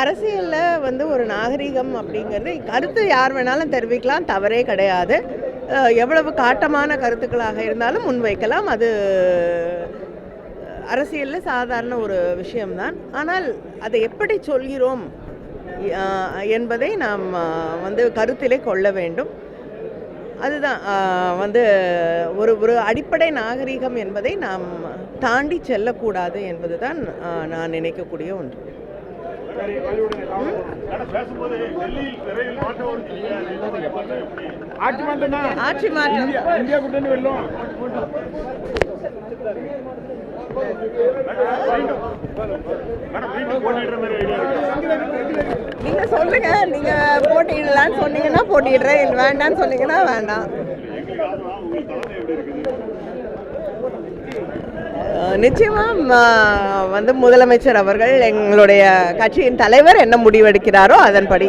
அரசியலில் வந்து ஒரு நாகரிகம் அப்படிங்கிறது கருத்து யார் வேணாலும் தெரிவிக்கலாம் தவறே கிடையாது. எவ்வளவு காட்டமான கருத்துக்களாக இருந்தாலும் முன்வைக்கலாம். அது அரசியலில் சாதாரண ஒரு விஷயம்தான். ஆனால் அதை எப்படி சொல்கிறோம் என்பதை நாம் வந்து கருத்திலே கொள்ள வேண்டும். அதுதான் வந்து ஒரு ஒரு அடிப்படை நாகரிகம் என்பதை நாம் தாண்டி செல்லக்கூடாது என்பது தான் நான் நினைக்கக்கூடிய ஒன்று. ஆட்சி மாற்றம் ஆட்சி மாற்றம். இந்தியா கூட்டணி வெல்லும். நீங்க சொல்லுங்க நீங்க போட்டியிடலான்னு சொன்னீங்கன்னா போட்டியிடுறேன். வேண்டாம்னு சொன்னீங்கன்னா வேண்டாம். நிச்சயமாக வந்து முதலமைச்சர் அவர்கள் எங்களுடைய கட்சியின் தலைவர் என்ன முடிவெடுக்கிறாரோ அதன்படி